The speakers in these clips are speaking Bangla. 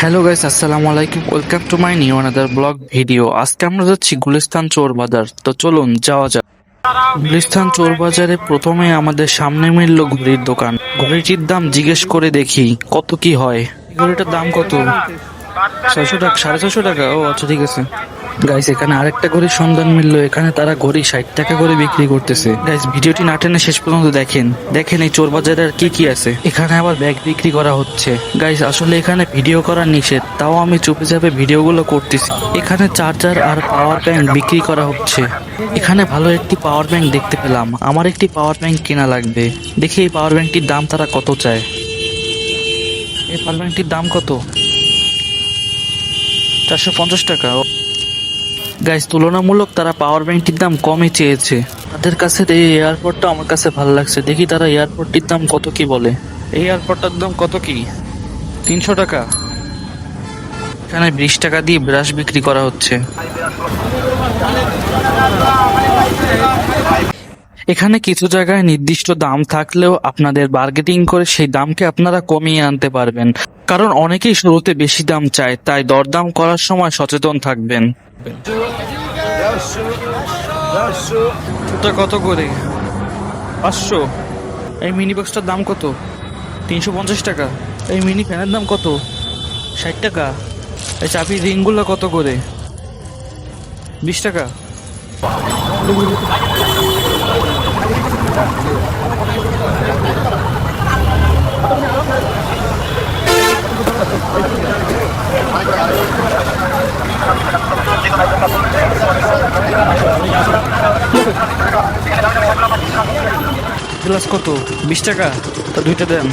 হ্যালো গাইস আসসালামু আলাইকুম। Welcome to my new another blog video আজকে আমরা যাচ্ছি গুলিস্তান চোর বাজার। তো চলুন, যাওয়া যাক। গুলিস্তান চোর বাজারে প্রথমে আমাদের সামনে মিলল ঘড়ির দোকান। ঘড়িটির দাম জিজ্ঞেস করে দেখি, কত কি হয়? ঘড়িটার দাম কত? ছয়শো টাকা, সাড়ে ছশো টাকা? ও আচ্ছা ঠিক আছে। গাইস এখানে আরেকটা ঘড়ির সন্ধান মিললো। এখানে তারা ঘড়ি ষাট টাকা করে বিক্রি করতেছে। গাইস ভিডিওটি না টেনে শেষ পর্যন্ত দেখেন। দেখেন এই চোর বাজারে আর কি কি আছে। এখানে আবার ব্যাগ বিক্রি করা হচ্ছে। গাইস আসলে এখানে ভিডিও করা নিষেধ। তাও আমি চুপে চাপে ভিডিওগুলো করতেছি। এখানে চার্জার আর পাওয়ার ব্যাংক বিক্রি করা হচ্ছে। এখানে ভালো একটি পাওয়ার ব্যাংক দেখতে পেলাম। আমার একটি পাওয়ার ব্যাংক কেনা লাগবে। দেখি এই পাওয়ার ব্যাংকটির দাম তারা কত চায়। এই পাওয়ার ব্যাংকটির দাম কত? চারশো পঞ্চাশ টাকা। গাইস তুলনামূলক তারা পাওয়ার ব্যাংকটির দাম কমই চেয়েছে। তাদের কাছে এই এয়ারপোর্টটা আমার কাছে ভালো লাগছে। দেখি তারা এয়ারপোর্টটির দাম কত কি বলে। এই এয়ারপোর্টটার দাম কত কি? তিনশো টাকা। এখানে বিশ টাকা দিয়ে ব্রাশ বিক্রি করা হচ্ছে। এখানে কিছু জায়গায় নির্দিষ্ট দাম থাকলেও আপনাদের বার্গেটিং করে সেই দামকে আপনারা কমিয়ে আনতে পারবেন। কারণ অনেকেই শুরুতে বেশি দাম চায়, তাই দরদাম করার সময় সচেতন থাকবেন। কত করে? পাঁচশো। এই মিনি বক্সটার দাম কত? তিনশো পঞ্চাশ টাকা। এই মিনি ফ্যানের দাম কত? ষাট টাকা। এই চাবির রিংগুলো কত করে? বিশ টাকা। গ্লাস কত? বিশ টাকা? তা দুইটা দেন।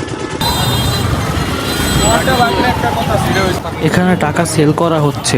এখানে টাকা সেল করা হচ্ছে।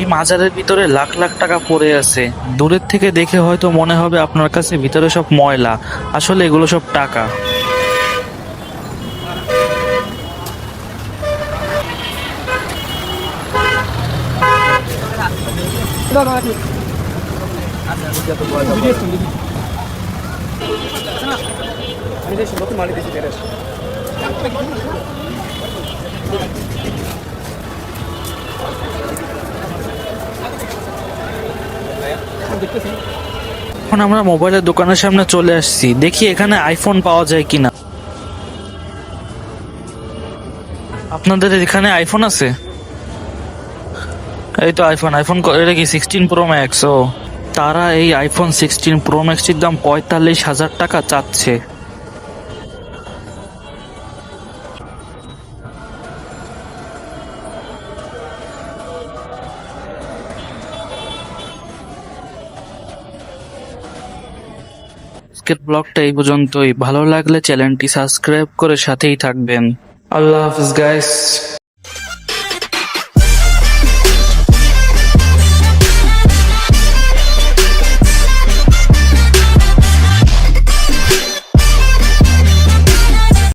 এই মাজারের ভিতরে লাখ লাখ টাকা পড়ে আছে। দূরের থেকে দেখে হয়তো মনে হবে আপনার কাছে ভিতরে সব ময়লা। আসলে এগুলো সব টাকা। এখন আমরা মোবাইলের দোকানের সামনে চলে আসছি। দেখি এখানে আইফোন পাওয়া যায় কিনা। আপনাদের এখানে আইফোন আছে? এই তো আইফোন আইফোন এটা কি সিক্সটিন প্রো ম্যাক্স ও। তারা এই আইফোন সিক্সটিন প্রো ম্যাক্সটির দাম পঁয়তাল্লিশ হাজার টাকা চাচ্ছে। আজকের ব্লগটা এই পর্যন্তই। ভালো লাগলে চ্যানেলটি সাবস্ক্রাইব করে সাথেই থাকবেন। আল্লাহ হাফিজ গাইস